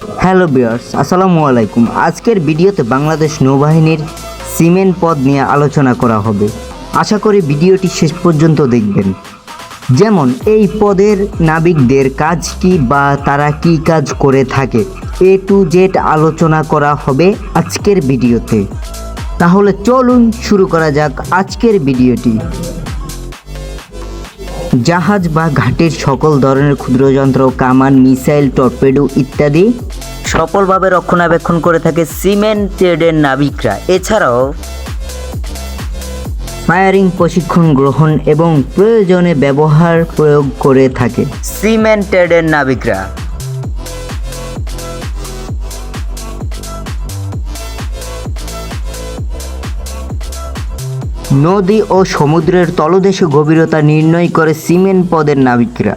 Hello বিয়ার্স আসসালামু আলাইকুম। আজকের ভিডিওতে বাংলাদেশ নৌবাহিনীর সিমেন্ট পদ নিয়ে আলোচনা করা হবে। আশা করি ভিডিওটি শেষ পর্যন্ত দেখবেন। যেমন, এই পদের নাবিকদের কাজ কি বা তারা কি কাজ করে থাকে? এ টু জেড আলোচনা করা হবে আজকের ভিডিওতে। তাহলে চলুন শুরু করা যাক আজকের ভিডিওটি। জাহাজ বা ঘাটের সকল ধরনের ক্ষুদ্রযন্ত্র, কামান, মিসাইল, টর্পেডো ইত্যাদি সফলভাবে রক্ষণাবেক্ষণ করে থাকে সিমেন্ট ট্রেডের নাবিকরা। এছাড়াও, ফায়ারিং প্রশিক্ষণ গ্রহণ এবং প্রয়োজনে ব্যবহার প্রয়োগ করে থাকে সিমেন্ট ট্রেডের নাবিকরা। নদী ও সমুদ্রের তলদেশে গভীরতা নির্ণয় করে সিমেন্ট পদের নাবিকরা।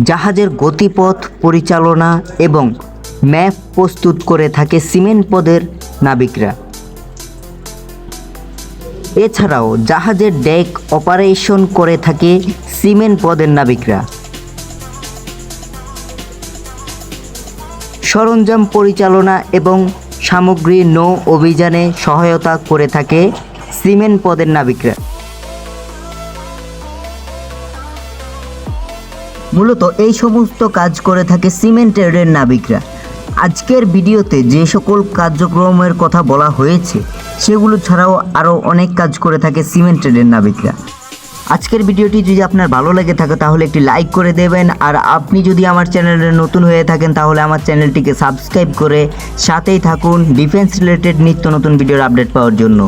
জাহাজের গতিপথ পরিচালনা এবং ম্যাপ প্রস্তুত করে থাকে সিমেন্ট পদের নাবিকরা। এছাড়াও জাহাজের ডেক অপারেশন করে থাকে সিমেন্ট পদের নাবিকরা। সরঞ্জাম পরিচালনা এবং সামগ্রী নৌ অভিযানে সহায়তা করে থাকে সিমেন্ট পদের নাবিকরা। মূলত এই সমস্ত কাজ করে থাকে সিমেন্ট ট্রেডের নাবিকরা। আজকের ভিডিওতে যে সকল কার্যক্রমের কথা বলা হয়েছে, সেগুলো ছাড়াও আরও অনেক কাজ করে থাকে সিমেন্ট ট্রেডের নাবিকরা। আজকের ভিডিওটি যদি আপনার ভালো লেগে থাকে, তাহলে একটি লাইক করে দেবেন। আর আপনি যদি আমার চ্যানেলে নতুন হয়ে থাকেন, তাহলে আমার চ্যানেলটিকে সাবস্ক্রাইব করে সাথেই থাকুন ডিফেন্স রিলেটেড নিত্য নতুন ভিডিওর আপডেট পাওয়ার জন্য।